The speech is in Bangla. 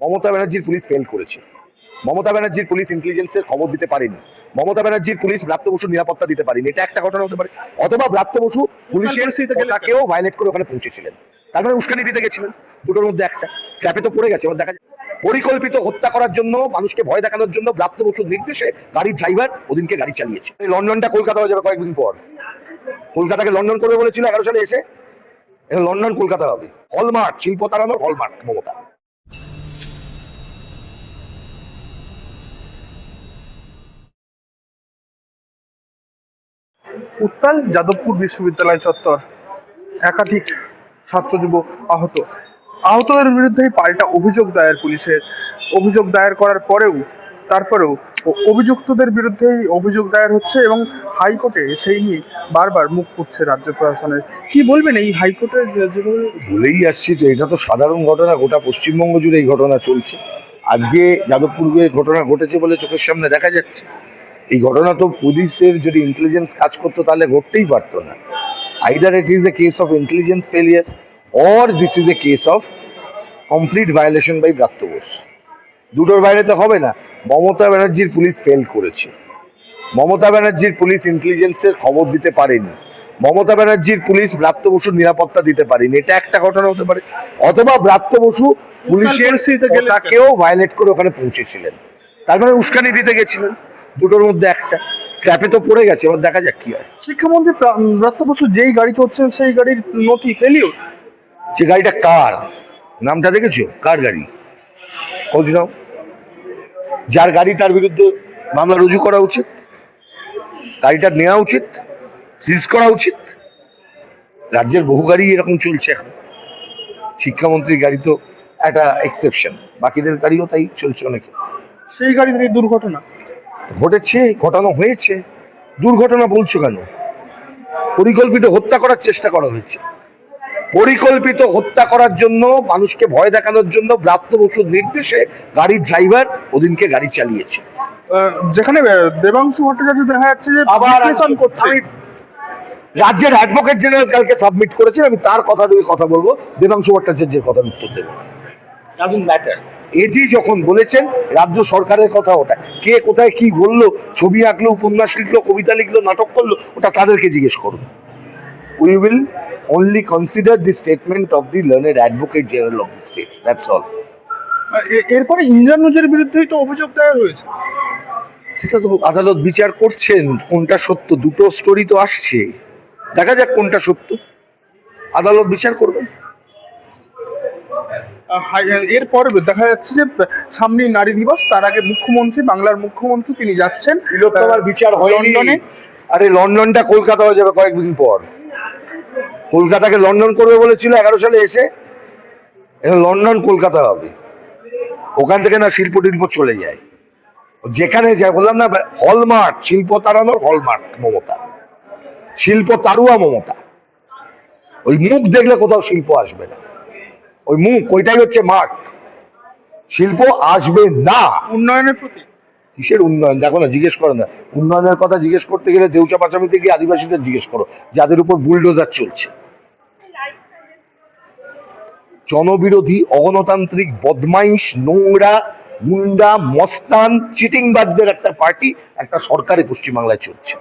মমতা ব্যানার্জির পুলিশ ফেল করেছে। মমতা ব্যানার্জির পুলিশ ইন্টেলিজেন্সের খবর দিতে পারেনি। মমতা ব্যানার্জির পুলিশ ব্রাত্য বসুর নিরাপত্তা দিতে পারেনি। এটা একটা ঘটনা হতে পারে। অথবা ব্রাত্য বসু পুলিশের কেউ ভায়োলেট করে ওখানে পৌঁছেছিলেন। তার মানে উস্কানি দিতে গেছিলেন। দুটোর মধ্যে একটা। ট্র্যাপে তো পড়ে গেছে। এবার দেখা যায় পরিকল্পিত হত্যা করার জন্য মানুষকে ভয় দেখানোর জন্য ব্রাত্য বসুর নির্দেশে গাড়ির ড্রাইভার ওদিনকে গাড়ি চালিয়েছে। লন্ডনটা কলকাতা হয়ে যাবে কয়েকদিন পর। কলকাতাকে লন্ডন করবে বলেছিল এগারো সালে এসে। এটা লন্ডন কলকাতা হবে। হলমার্ক শিল্প তাড়ানোর হলমার্ক মমতা। উত্তাল যাদবপুর বিশ্ববিদ্যালয় চত্বর। একাধিক ছাত্র যুব আহত। আহতদের বিরুদ্ধে পাল্টা অভিযোগ দায়ের পুলিশের। অভিযোগ দায়ের করার পরেও, তারপরেও অভিযুক্তদের বিরুদ্ধেই অভিযোগ দায়ের হচ্ছে এবং হাইকোর্টে সেই নিয়ে বারবার মুখ পুচ্ছে রাজ্য প্রশাসনের। কি বলবেন এই হাইকোর্টের যে- বলেই আসছি তো এটা তো সাধারণ ঘটনা, গোটা পশ্চিমবঙ্গ জুড়ে এই ঘটনা চলছে। আজকে যাদবপুরে ঘটনা ঘটেছে বলে চোখের সামনে দেখা যাচ্ছে। এই ঘটনা তো পুলিশের যদি ইন্টেলিজেন্স কাজ করতো তাহলে ঘটতেই পারতো না। Either it is a case of intelligence failure or this is a case of complete violation by Bratya Bose দুটোর বাইরে তো হবে না। মমতা ব্যানার্জির পুলিশ ফেল করেছে। মমতা ব্যানার্জির পুলিশ ইন্টেলিজেন্সের খবর দিতে পারেনি। মমতা ব্যানার্জির পুলিশ ব্রাত্য বসুর নিরাপত্তা দিতে পারেনি। এটা একটা ঘটনা হতে পারে। অথবা ব্রাত্য বসু পুলিশের কেউ ভায়োলেট করে ওখানে পৌঁছেছিলেন। তার মানে উস্কানি দিতে গেছিলেন। দুটোর মধ্যে একটা। ট্র্যাপে তো পড়ে গেছে এবার দেখা যাক কি হয়। শিক্ষামন্ত্রী ব্রাত্য বসু যেই গাড়িতে হচ্ছেন সেই গাড়ির নথি ফেলিও যে গাড়িটা কার? নামটা দেখেছ? কার গাড়ি? খোঁজ নাও। যার গাড়ি তার বিরুদ্ধে মামলা রুজু করা উচিত গাড়িটা নেওয়া উচিত সিজ করা উচিত। রাজ্যের বহু গাড়ি এরকম চলছে এখন। শিক্ষামন্ত্রীর গাড়ি তো একটা এক্সেপশন বাকিদের গাড়িও তাই চলছে অনেকে। সেই গাড়িতে এই দুর্ঘটনা। ঘটেছে ঘটানো হয়েছে দুর্ঘটনা বলছো কেন? পরিকল্পিত হত্যা করার চেষ্টা করা হয়েছে। পরিকল্পিত হত্যা করার জন্য মানুষকে ভয় দেখানোর জন্য ব্রাত্য বসুর নির্দেশে গাড়ির ড্রাইভার ওদিনকে গাড়ি চালিয়েছে। আহ, যেখানে দেবাংশু ভট্টাচার্য দেখা যাচ্ছে যে আবার করছে। রাজ্যের অ্যাডভোকেট জেনারেল কালকে সাবমিট করেছেন আমি তার কথা দিয়ে কথা বলব দেবাংশু ভট্টাচার্যের কথার উত্তর দেবো। ডাজন্ট ম্যাটার এজি যখন বলেছেন রাজ্য সরকারের কথা ওটা কে কোথায় কি বলল ছবি আঁকলো উপন্যাস লিখলো কবিতা লিখলো নাটক করল ওটা তাদেরকে জিজ্ঞেস করুন। We will only consider the statement of the learned advocate general of the state that's all. Ah, এ- এরপরে ইন্দ্রানুজের বিরুদ্ধেই তো অভিযোগ দায়ের হয়েছে। সেটা তো আদালত বিচার করছেন কোনটা সত্য দুটো স্টোরি তো আসছে। দেখা যাক কোনটা সত্য। আদালত বিচার করবেন। এরপরে দেখা যাচ্ছে যে সামনে নারী দিবস তার আগে মুখ্যমন্ত্রী বাংলার মুখ্যমন্ত্রী তিনি যাচ্ছেন। তিলোত্তমার বিচার হয়নি। লন্ডনে। আরে লন্ডনটা কলকাতা হয়ে যাবে কয়েকদিন পর। কলকাতাকে লন্ডন করবে বলেছিল এগারো সালে এসে। এটা লন্ডন কলকাতা হবে। ওখান থেকে না শিল্প টিল্প চলে যায়। যেখানে যায় বললাম না হলমার্ক শিল্প তাড়ানোর হলমার্ক মমতা। শিল্প তারুয়া মমতা। ওই মুখ দেখলে কোথাও শিল্প আসবে না। ওই মুখ ওইটাই হচ্ছে মাঠ? শিল্প আসবে না। উন্নয়নের প্রতি। কিসের উন্নয়ন? দেখো না জিজ্ঞেস করো না। উন্নয়নের কথা জিজ্ঞেস করতে গেলে দেউচা পাশামিতে গিয়ে আদিবাসীদের জিজ্ঞেস করো যাদের উপর বুলডোজার চলছে। জনবিরোধী অগণতান্ত্রিক বদমাইশ নোংরা গুন্ডা মস্তান চিটিংবাজদের একটা পার্টি একটা সরকারে পশ্চিমবাংলায় চলছে।